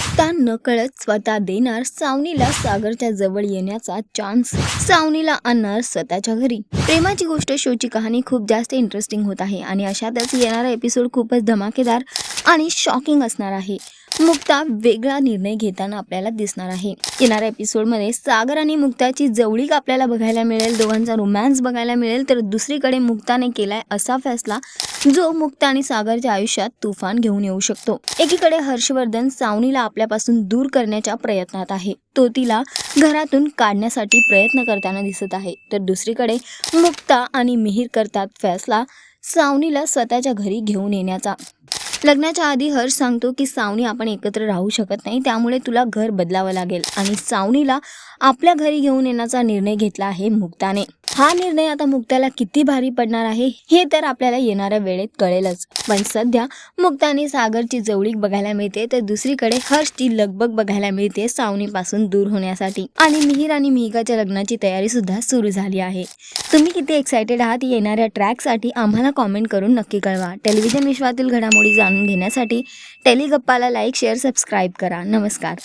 मुक्ता नकळत स्वतः देणार सावनीला सागरच्या जवळ येण्याचा चान्स सावनीला आणणार स्वतःच्या घरी. प्रेमाची गोष्ट शोची कहाणी खूप जास्त इंटरेस्टिंग होत आहे आणि अशातच येणारा एपिसोड खूपच धमाकेदार आणि शॉकिंग असणार आहे. मुक्ता वेगळा निर्णय घेताना आपल्याला दिसणार आहे. येणाऱ्या एपिसोडमध्ये सागर आणि मुक्ताची जवळीक आपल्याला बघायला मिळेल. दोघांचा रोमॅन्स बघायला मिळेल. तर दुसरीकडे मुक्ताने केलाय असा फैसला जो मुक्ता आणि सागरच्या आयुष्यात तुफान घेऊन येऊ शकतो. एकीकडे हर्षवर्धन सावनीला आपल्यापासून दूर करण्याच्या प्रयत्नात आहे. तो तिला घरातून काढण्यासाठी प्रयत्न करताना दिसत आहे. तर दुसरीकडे मुक्ता आणि मिहीर करतात फैसला सावनीला स्वतःच्या घरी घेऊन येण्याचा. लग्नाच्या आधी हर्ष सांगतो की सावनी आपण एकत्र राहू शकत नाही त्यामुळे तुला घर बदलावं लागेल. आणि सावनीला आपल्या घरी घेऊन येण्याचा निर्णय घेतला आहे मुक्ताने. हा निर्णय आता मुक्ताला किती भारी पडणार आहे हे तर आपल्याला येणाऱ्या वेळेत कळेलच. पण सध्या मुक्ताने सागरची जवळीक बघायला मिळते तर दुसरीकडे हर्षची लगबग बघायला मिळते सावनीपासून दूर होण्यासाठी. आणि मिहीर आणि मिहिकाच्या लग्नाची तयारी सुद्धा सुरू झाली आहे. तुम्ही किती एक्सायटेड आहात येणाऱ्या ट्रॅकसाठी आम्हाला कॉमेंट करून नक्की कळवा. टेलिव्हिजन विश्वातील घडामोडी जाणून घेण्यासाठी टेलिगप्पाला लाईक शेअर सबस्क्राईब करा. नमस्कार.